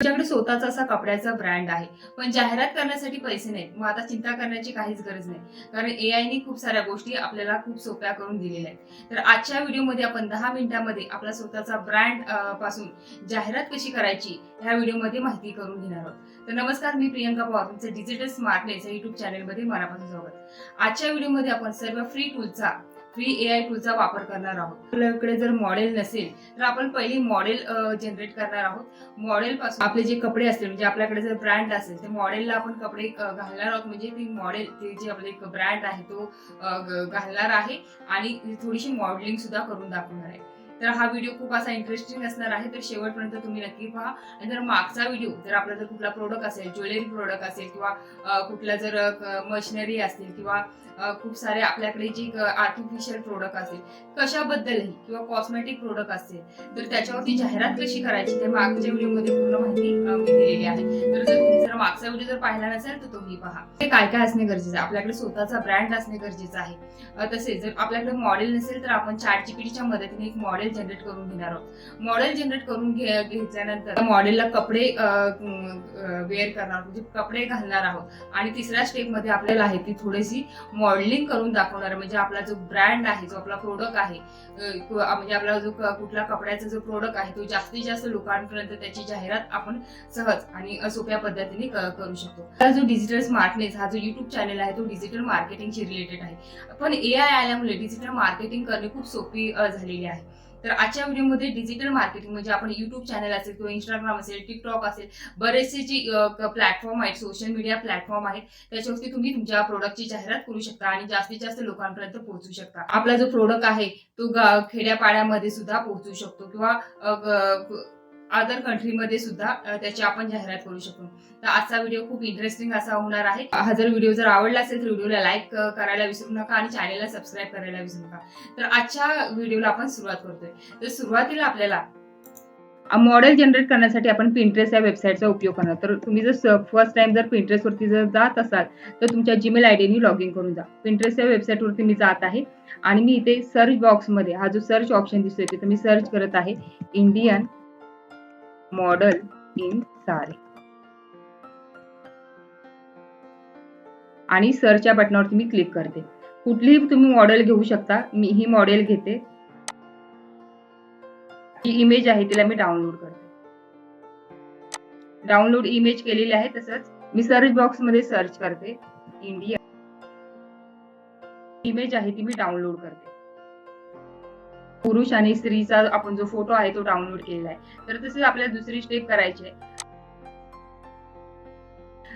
तुझ्याकडे स्वतःचा असा कपड्याचा ब्रँड आहे. पण जाहिरात करण्यासाठी पैसे नाहीत. मग आता चिंता करण्याची काहीच गरज नाही. कारण ए आयनी खूप साऱ्या गोष्टी आपल्याला खूप सोप्या करून दिलेल्या आहेत. तर आजच्या व्हिडिओमध्ये आपण दहा मिनिटांमध्ये आपला स्वतःचा ब्रँडपासून जाहिरात कशी करायची ह्या व्हिडिओमध्ये माहिती करून घेणार आहोत. तर नमस्कार मी प्रियंका पवार. तुमचं डिजिटल स्मार्टनेस या युट्यूब चॅनलमध्ये मनापासून स्वागत. आजच्या व्हिडिओमध्ये आपण सर्व फ्री टूलचा फ्री ए आय टूलचा वापर करणार आहोत. आपल्याकडे जर मॉडेल नसेल तर आपण पहिली मॉडेल जनरेट करणार आहोत. मॉडेल पासून आपले जे कपडे असतील म्हणजे आपल्याकडे जर ब्रँड असेल तर मॉडेलला आपण कपडे घालणार आहोत. म्हणजे ती मॉडेल ते जे आपले ब्रँड आहे तो घालणार आहे आणि थोडीशी मॉडेलिंग सुद्धा करून दाखवणार आहे. तर हा व्हिडिओ खूप असा इंटरेस्टिंग असणार आहे. तर शेवटपर्यंत तुम्ही नक्की पहा. आणि जर मागचा व्हिडिओ जर आपला जर कुठला प्रोडक्ट असेल ज्वेलरी प्रोडक्ट असेल किंवा कुठला जर मशिनरी असतील किंवा खूप सारे आपल्याकडे जी आर्टिफिशियल प्रोडक्ट असेल कशाबद्दलही किंवा कॉस्मेटिक प्रोडक्ट असेल तर त्याच्यावरती जाहिरात कशी करायची ते मागच्या व्हिडिओमध्ये पूर्ण माहिती मी दिलेली आहे. तर जर तुम्ही जर मागचा व्हिडिओ जर पाहिला नसेल तर तोही पहा. ते काय काय असणे गरजेचं आहे? आपल्याकडे स्वतःचा ब्रँड असणे गरजेचं आहे. तसेच जर आपल्याकडे मॉडेल नसेल तर आपण चार जीपीटीच्या मदतीने एक मॉडेल जनरेट करून घेणार आहोत. मॉडेल जनरेट करून घे घेतल्यानंतर मॉडेलला कपडे वेअर करणार म्हणजे कपडे घालणार आहोत. आणि तिसऱ्या स्टेपमध्ये आपल्याला आहे ती थोडीशी मॉडेलिंग करून दाखवणार म्हणजे आपला जो ब्रँड आहे जो आपला प्रोडक्ट आहे म्हणजे आपला जो म्हणजे कुठला कपड्याचा जो प्रोडक्ट आहे तो जास्तीत जास्त लोकांपर्यंत त्याची जाहिरात आपण सहज आणि सोप्या पद्धतीने करू शकतो. जो डिजिटल स्मार्टनेस हा जो युट्यूब चॅनल आहे तो डिजिटल मार्केटिंगशी रिलेटेड आहे. पण ए आय आल्यामुळे डिजिटल मार्केटिंग करणे खूप सोपी झालेली आहे. तर आजच्या व्हिडिओमध्ये डिजिटल मार्केटिंग म्हणजे आपण युट्यूब चॅनल असेल किंवा इंस्टाग्राम असेल टिकटॉक असेल बरेचसे जी प्लॅटफॉर्म आहेत सोशल मीडिया प्लॅटफॉर्म आहेत त्याच्यावरती तुम्ही तुमच्या प्रोडक्टची जाहिरात करू शकता आणि जास्तीत जास्त लोकांपर्यंत पोहोचू शकता. आपला जो प्रोडक्ट आहे तो खेड्यापाड्यामध्ये सुद्धा पोहोचू शकतो किंवा अदर कंट्रीमध्ये सुद्धा त्याची आपण जाहिरात करू शकतो. तर आजचा व्हिडिओ खूप इंटरेस्टिंग असा होणार आहे. हा जर व्हिडिओ जर आवडला असेल तर व्हिडिओला लाईक करायला विसरू नका आणि चॅनेलला सबस्क्राईब करायला विसरू नका. तर आजच्या व्हिडिओला आपण सुरुवात करतोय. तर सुरुवातीला आपल्याला मॉडेल जनरेट करण्यासाठी आपण पिंट्रेस या वेबसाईटचा उपयोग करणार. तर तुम्ही जर फर्स्ट टाइम जर Pinterest वरती जर जात असाल तर तुमच्या जीमेल आय डीनी लॉग इन करून जा. पिंट्रेस या वेबसाईटवरती मी जात आहे आणि मी इथे सर्च बॉक्समध्ये हा जो सर्च ऑप्शन दिसतोय तिथे मी सर्च करत आहे इंडियन मॉडेल in sari आणि सरच्या या बटनावरती मी क्लिक करते. कुठलीही तुम्ही मॉडेल घेऊ शकता. मी ही मॉडेल घेते. ही इमेज आहे तिला मी डाउनलोड करते. डाउनलोड इमेज केलेली आहे तसंच मी सर्च बॉक्समध्ये सर्च करते. इंडिया इमेज आहे ती मी डाउनलोड करते. पुरुष आणि स्त्रीचा आपण जो फोटो आहे तो डाउनलोड केलेला आहे. तर तसेच आपल्याला दुसरी स्टेप करायची आहे.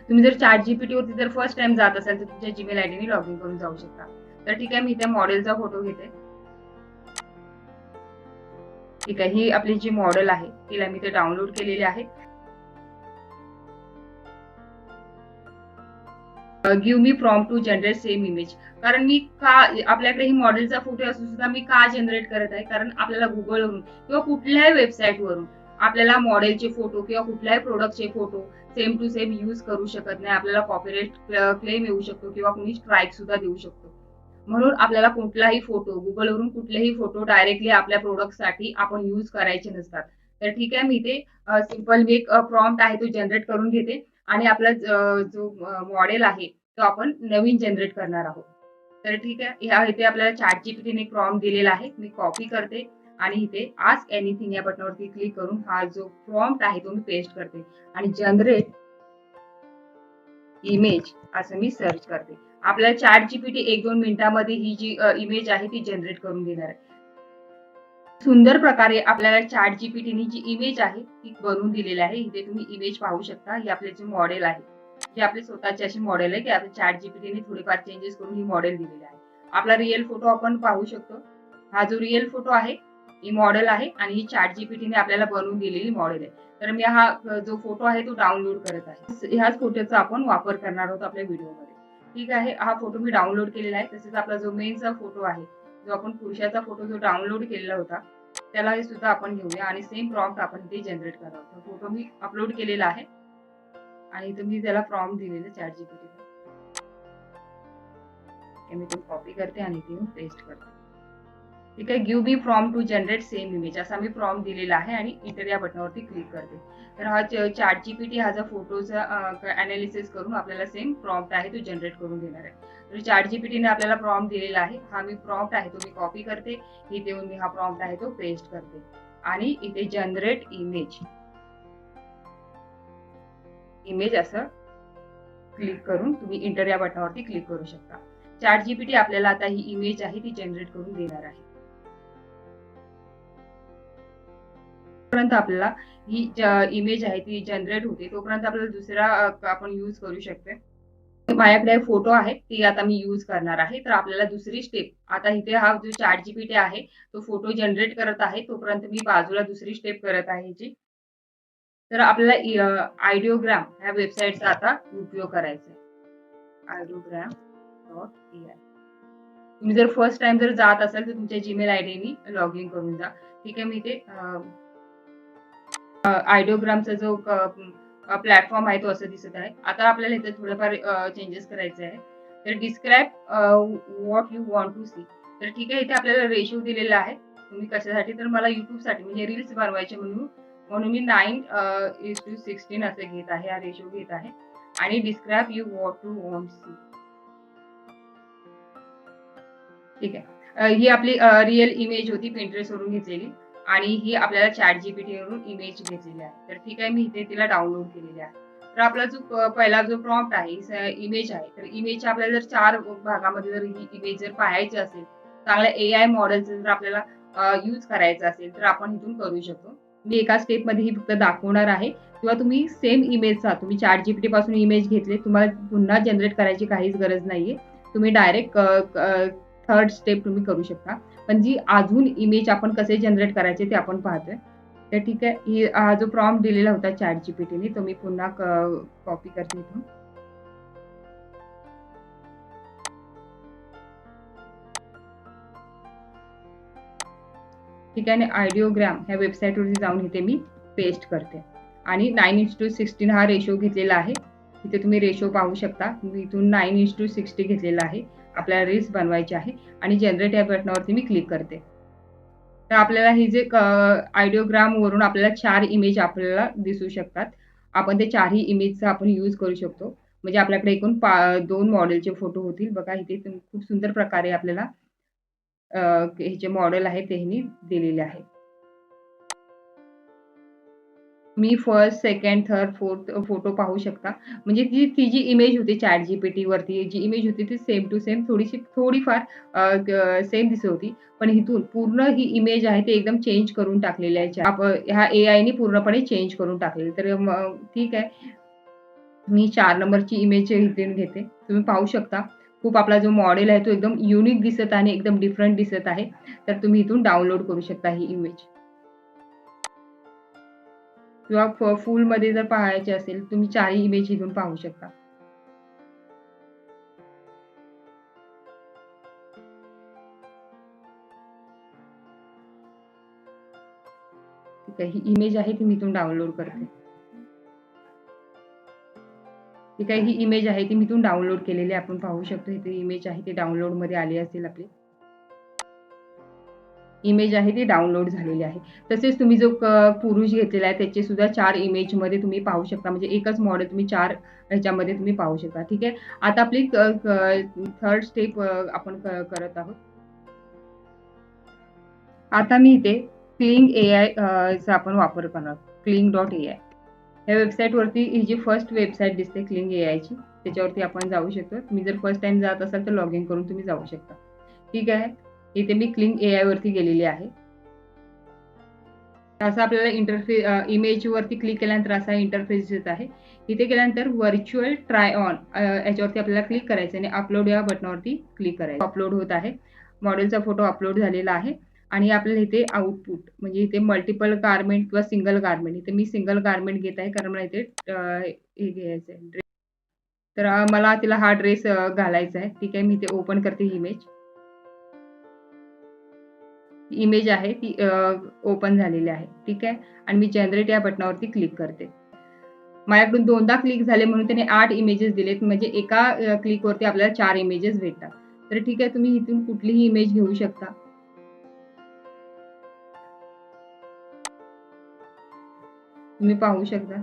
तुम्ही जर चार जीपीटी वरती जर फर्स्ट टाइम जात असाल तर तुमच्या जीमेल आय डीने लॉग इन करून जाऊ शकता. तर ठीक आहे मी त्या मॉडेलचा फोटो घेते. ठीक आहे ही आपली जी मॉडेल आहे तिला मी ते डाउनलोड केलेली आहे. Give me from to generate same image कारण मी का आपल्याकडे ही मॉडेलचा फोटो असून सुद्धा मी का जनरेट करत आहे? कारण आपल्याला गुगलवरून किंवा कुठल्याही वेबसाईटवरून आपल्याला मॉडेलचे फोटो किंवा कुठल्याही प्रोडक्टचे photo same to same use करू शकत नाही. आपल्याला कॉपीराईट क्लेम येऊ शकतो किंवा कुणी स्ट्राईक सुद्धा देऊ शकतो. म्हणून आपल्याला कुठलाही फोटो गुगलवरून कुठलेही फोटो डायरेक्टली आपल्या प्रोडक्टसाठी आपण यूज करायचे नसतात. तर ठीक आहे मी ते सिंपल मी एक प्रॉम्प्ट आहे तो जनरेट करून घेते. आणि आपला जो मॉडेल आहे तो आपण नवीन जनरेट करणार आहोत. तर ठीक आहे ह्या इथे आपल्याला चॅट जीपीटीने प्रॉम्प्ट दिलेला आहे मी कॉपी करते आणि इथे आज एनिथिंग या बटनावरती क्लिक करून हा जो प्रॉम्प्ट आहे तो मी पेस्ट करते आणि जनरेट इमेज असं मी सर्च करते. आपल्याला चॅट जीपीटी एक दोन मिनिटांमध्ये ही जी इमेज आहे ती जनरेट करून देणार आहे. सुंदर प्रकारे आपल्याला चॅट जीपीटीनी जी इमेज आहे ती बनवून दिलेली आहे. इथे तुम्ही इमेज पाहू शकता. हे आपले जे मॉडेल आहे हे आपले स्वतःचे असे मॉडेल आहे की आपल्या चॅट जीपीटीने थोडेफार चेंजेस करून ही मॉडेल दिलेली आहे. आपला रिअल फोटो आपण पाहू शकतो. हा जो रिअल फोटो आहे ही मॉडेल आहे आणि ही चॅट जीपीटीने आपल्याला बनवून दिलेली मॉडेल आहे. तर मी हा जो फोटो आहे तो डाउनलोड करत आहे. ह्याच फोटोचा आपण वापर करणार आहोत आपल्या व्हिडिओमध्ये ठीक आहे? हा फोटो मी डाउनलोड केलेला आहे. तसेच आपला जो मेनचा फोटो आहे जो आपण पुरुषाचा फोटो जो डाउनलोड केलेला होता त्याला हे सुद्धा आपण घेऊया आणि सेम प्रॉम्प्ट आपण ते जनरेट करावं तर फोटो मी अपलोड केलेला आहे. आणि इथं मी त्याला प्रॉम्प्ट दिलेलं चॅट जीपीटीला मी ते कॉपी करते आणि ते पेस्ट करते. ठीक आहे? Give me from to generate same image असा मी फ्रॉम दिलेला आहे आणि इंटर या बटनावरती क्लिक करते. तर हा चार्ट जीपीटी हा जो फोटोचा अनालिसिस करून आपल्याला सेम प्रॉम्प्ट आहे तो जनरेट करून देणार आहे. तर चार्ट जीपीटीने आपल्याला प्रॉम्प्ट दिलेला आहे. हा मी प्रॉम्प्ट आहे तो मी कॉपी करते. इथे येऊन मी हा प्रॉम्प्ट आहे तो पेस्ट करते. आणि इथे जनरेट इमेज इमेज असं क्लिक करून तुम्ही इंटर या बटनावरती क्लिक करू शकता. चार्ट जीपीटी आपल्याला आता ही इमेज आहे ती जनरेट करून देणार आहे. जोपर्यंत आपल्याला ही इमेज आहे ती जनरेट होते. तोपर्यंत आपल्याला दुसरा आपण यूज करू शकते माझ्याकडे फोटो आहे ती आता मी यूज करणार आहे. तर आपल्याला दुसरी स्टेप आता इथे हा जो चॅट जीपीटी आहे तो फोटो जनरेट करत आहे. तोपर्यंत मी बाजूला दुसरी स्टेप करत आहे जी. तर आपल्याला आयडिओग्राम ह्या वेबसाईटचा आता उपयोग करायचा आहे. आयडिओग्राम डॉट ए आय तुम्ही जर फर्स्ट टाइम जर जात असाल तर तुमच्या जीमेल आय डीनी लॉग इन करून जा. ठीक आहे मी ते आयडिओग्रामचा जो प्लॅटफॉर्म आहे तो असं दिसत आहे. आता आपल्याला इथे थोडंफार चेंजेस करायचे आहे. तर describe what you want to see तर ठीक आहे इथे आपल्याला रेशो दिलेला आहे. तुम्ही कशासाठी? तर मला युट्यूबसाठी म्हणजे रील्स बनवायचे म्हणून. म्हणून मी नाईन इज टू सिक्स्टीन असं घेत आहे हा रेशो घेत आहे. आणि describe you what to want see ठीक आहे. ही आपली रिअल इमेज होती Pinterest वरून घेतलेली. आणि ही आपल्याला चॅट जीपीटी वरून इमेज घेतलेली आहे. तर ठीक आहे मी इथे तिला डाउनलोड केलेली आहे. तर आपला जो पहिला जो प्रॉम्प्ट आहे इमेज आहे तर इमेज आपल्याला जर चार भागामध्ये जर ही इमेज जर पाहायची असेल चांगल्या ए आय मॉडेलचं जर आपल्याला यूज करायचं असेल तर आपण इथून करू शकतो. मी एका स्टेपमध्ये ही फक्त दाखवणार आहे. किंवा तुम्ही सेम इमेजचा तुम्ही चॅट जीपीटी पासून इमेज घेतले तुम्हाला पुन्हा जनरेट करायची काहीच गरज नाहीये. तुम्ही डायरेक्ट थर्ड स्टेप तुम्ही करू शकता. पण जी अजून इमेज आपण कसे जनरेट करायचे ते आपण पाहतोय. तर ठीक आहे हा जो प्रॉम दिलेला होता चॅट जीपीटीने तो मी पुन्हा कॉपी करते इथून. ठीक आहे आणि आयडिओग्राम ह्या वेबसाईटवरती जाऊन इथे मी पेस्ट करते. आणि नाईन इंच टू सिक्स्टीन हा रेशो घेतलेला आहे. इथे तुम्ही रेशो पाहू शकता. मी इथून नाईन इंच टू सिक्स्टी घेतलेला आहे. आपल्याला रील्स बनवायचे आहे आणि जनरेट या बटनावरती मी क्लिक करते. तर आपल्याला हे जे आयडिओग्राम वरून आपल्याला चार इमेज आपल्याला दिसू शकतात. आपण ते चारही इमेजचा आपण यूज करू शकतो. म्हणजे आपल्याकडे एकूण पा दोन मॉडेलचे फोटो होतील. बघा इथे खूप सुंदर प्रकारे आपल्याला हे जे मॉडेल आहे तेही दिलेले आहे. मी first second third fourth photo पाहू शकता. म्हणजे ती ती जी इमेज होती चॅट जीपीटी वरती जी इमेज होती ती सेम टू सेम थोडीशी थोडीफार सेम दिसत होती. पण इथून पूर्ण ही इमेज आहे ती एकदम चेंज करून टाकलेली आहे ह्या ए आयने पूर्णपणे चेंज करून टाकलेली तर ठीक आहे. मी चार नंबरची इमेज इथून घेते. तुम्ही पाहू शकता. खूप आपला जो मॉडेल आहे तो एकदम युनिक दिसत आहे आणि एकदम डिफरंट दिसत आहे. तर तुम्ही इथून डाउनलोड करू शकता ही इमेज किंवा फुलमध्ये जर पाहायचे असेल तुम्ही चारही इमेज घेऊन पाहू शकता. ही इमेज आहे ती मी इथून डाउनलोड करते. ठीक आहे ही इमेज आहे ती मी इथून डाउनलोड केलेली आपण पाहू शकतो इथे इमेज आहे ती डाउनलोडमध्ये आली असेल आपली. इमेज आहे ती डाउनलोड झालेली आहे. तसेच तुम्ही जो पुरुष घेतलेला आहे त्याचे सुद्धा चार इमेजमध्ये तुम्ही पाहू शकता. म्हणजे एकच मॉडेल तुम्ही चार ह्याच्यामध्ये तुम्ही पाहू शकता. ठीक आहे? आता आपली थर्ड स्टेप आपण करत आहोत. आता मी इथे क्लिंग ए आय चा आपण वापर करणार क्लिंग डॉट ए आय या वेबसाईटवरती ही जी फर्स्ट वेबसाईट दिसते क्लिंग ए आयची त्याच्यावरती आपण जाऊ शकतो. तुम्ही जर फर्स्ट टाइम जात असाल तर लॉग इन करून तुम्ही जाऊ शकता. ठीक आहे? इथे मी क्लिंग ए आय वरती गेलेली आहे. असं आपल्याला इंटरफे इमेज वरती क्लिक केल्यानंतर असा इंटरफेस दिसत आहे. इथे गेल्यानंतर व्हर्च्युअल ट्राय ऑन याच्यावरती आपल्याला क्लिक करायचं आणि अपलोड या बटनावरती क्लिक करायचं अपलोड होत आहे. मॉडेलचा फोटो अपलोड झालेला आहे. आणि आपल्याला इथे आउटपुट म्हणजे इथे मल्टिपल गारमेंट किंवा सिंगल गारमेंट इथे मी सिंगल गारमेंट घेत आहे कारण मला इथे हे घ्यायचं आहे ड्रेस तर मला तिला हा ड्रेस घालायचा आहे. ठीक आहे मी इथे ओपन करते इमेज इमेज आहे ती ओपन झालेली आहे. ठीक आहे? आणि मी जनरेट या बटनावरती क्लिक करते. माझ्याकडून दोनदा क्लिक झाले म्हणून त्याने आठ इमेजेस दिलेत. म्हणजे एका क्लिकवरती आपल्याला चार इमेजेस भेटतात. तर ठीक आहे तुम्ही इथून कुठलीही इमेज घेऊ शकता. तुम्ही पाहू शकता.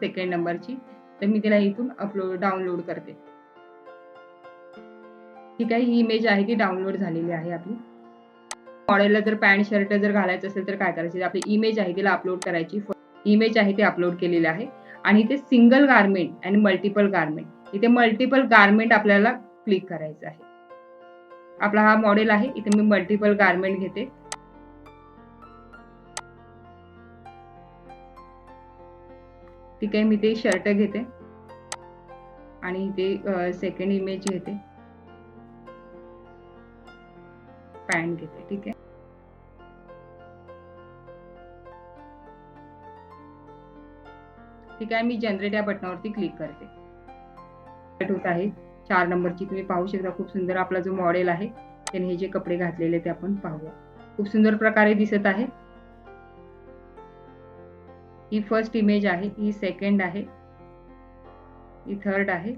सेकंड नंबरची तर मी तिला इथून अपलोड डाउनलोड करते. ठीक आहे ही इमेज आहे ती डाउनलोड झालेली आहे आपली. मॉडेलला जर पॅन्ट शर्ट जर घालायचं असेल तर काय करायचं? आपली इमेज आहे तिला अपलोड करायची. इमेज आहे ती अपलोड केलेली आहे. आणि इथे सिंगल गार्मेंट आणि मल्टिपल गार्मेंट इथे मल्टिपल गार्मेंट आपल्याला क्लिक करायचं आहे. आपला हा मॉडेल आहे इथे मी मल्टिपल गार्मेंट घेते. ठीक आहे मी ते शर्ट घेते. आणि इथे सेकंड इमेज घेते. पॅन्ट घेते ठीक आहे? ठीक आहे मी जनरेट या बटनावरती क्लिक करते. होत आहे. चार नंबरची तुम्ही पाहू शकता खूप सुंदर आपला जो मॉडेल आहे त्याने हे जे कपडे घातलेले ते आपण पाहूया. खूप सुंदर प्रकारे दिसत आहे. ही फर्स्ट इमेज आहे ही सेकंड आहे ही थर्ड आहे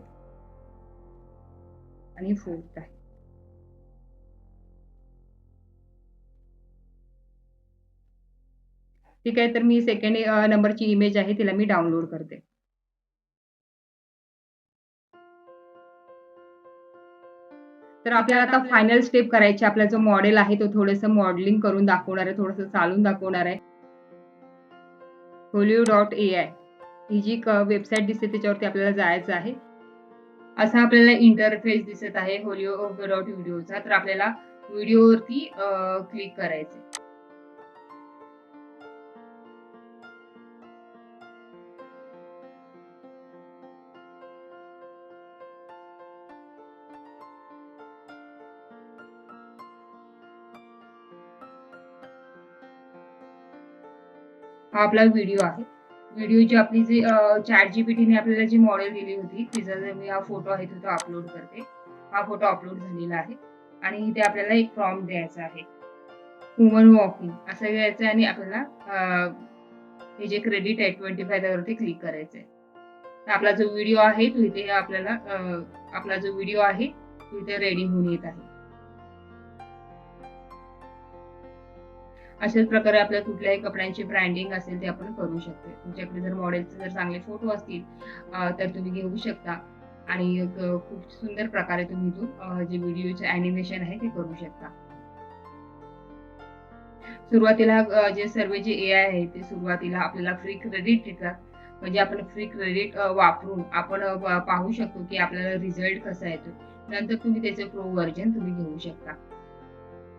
आणि फोर्थ आहे. ठीक आहे तर मी सेकंड नंबरची इमेज आहे तिला मी डाउनलोड करते. तर आपल्याला आता फायनल स्टेप करायची आपला जो मॉडेल आहे तो थोडस मॉडेलिंग करून दाखवणार आहे थोडस चालून दाखवणार आहे. होलिओ डॉट ए आय ही जी वेबसाईट दिसते त्याच्यावरती आपल्याला जायचं आहे. असा आपल्याला इंटरफेस दिसत आहे होलिओ डॉट व्हिडिओचा तर आपल्याला व्हिडिओवरती क्लिक करायचे हा आपला व्हिडिओ आहे. व्हिडिओ जी आपली जी चॅट जीपीटीने आपल्याला जी मॉडेल दिली होती तिचा जर मी हा फोटो आहे तो अपलोड करते. हा फोटो अपलोड झालेला आहे. आणि इथे आपल्याला एक फॉर्म द्यायचा आहे. वुमन वॉकिंग असं घ्यायचं आणि आपल्याला हे जे क्रेडिट आहे ट्वेंटी फाय त्यावरती क्लिक करायचं आहे आपला जो व्हिडिओ आहे तो इथे आपल्याला आपला जो व्हिडिओ आहे तो इथे रेडी होऊन येत आहे. अशाच प्रकारे आपल्या कुठल्याही कपड्यांची ब्रँडिंग असेल ते आपण करू शकतो तुमच्याकडे जर मॉडेलचे जर चांगले फोटो असतील तर तुम्ही घेऊ शकता. आणि खूप सुंदर प्रकारे तुम्ही इथून जे व्हिडिओचे अॅनिमेशन आहे ते करू शकता. सुरुवातीला जे सर्व जे ए आय आहे ते सुरुवातीला आपल्याला फ्री क्रेडिट देतात. म्हणजे आपण फ्री क्रेडिट वापरून आपण पाहू शकतो की आपल्याला रिझल्ट कसा येतो नंतर तुम्ही त्याचे प्रो व्हर्जन तुम्ही घेऊ शकता.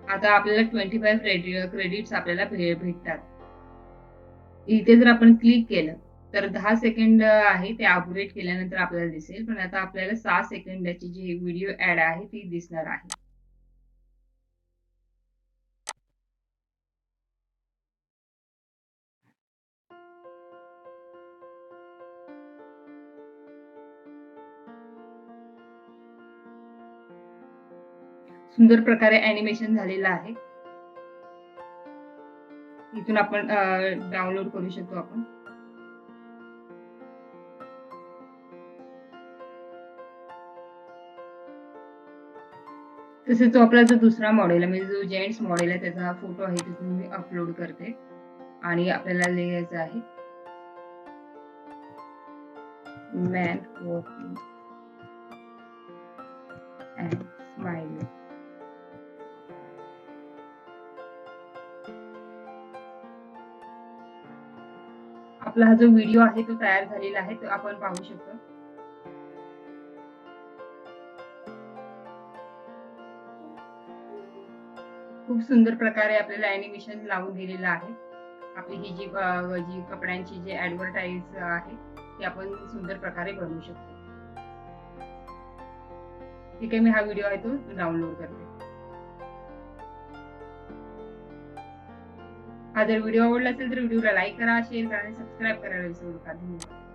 आता आपल्याला ट्वेंटी फाईव्ह क्रेडिट्स आपल्याला भेटतात. इथे जर आपण क्लिक केलं तर दहा सेकंड आहे ते अपग्रेड केल्यानंतर आपल्याला दिसेल. पण आता आपल्याला सहा सेकंदाची जी व्हिडिओ ऍड आहे ती दिसणार आहे. सुंदर प्रकारे अॅनिमेशन झालेलं आहे. इथून आपण डाउनलोड करू शकतो आपण. तसेच आपला जो दुसरा मॉडेल आहे म्हणजे जो जेंट्स मॉडेल आहे त्याचा हा फोटो आहे तिथून मी अपलोड करते. आणि आपल्याला लिहायचं आहे. मॅन वॉकिंग आपला हा जो व्हिडिओ आहे तो तयार झालेला आहे तो आपण पाहू शकतो. खूप सुंदर प्रकारे आपल्याला अॅनिमेशन लावून दिलेलं आहे. आपली ही जी जी कपड्यांची जी ऍडव्हर्टाईज आहे ती आपण सुंदर प्रकारे बनवू शकतो. ठीक आहे मी हा व्हिडिओ आहे तो डाउनलोड करते. हा जर व्हिडिओ आवडला असेल तर व्हिडिओला लाईक करा शेअर करा आणि सबस्क्राईब करायला विसरू नका धन्यवाद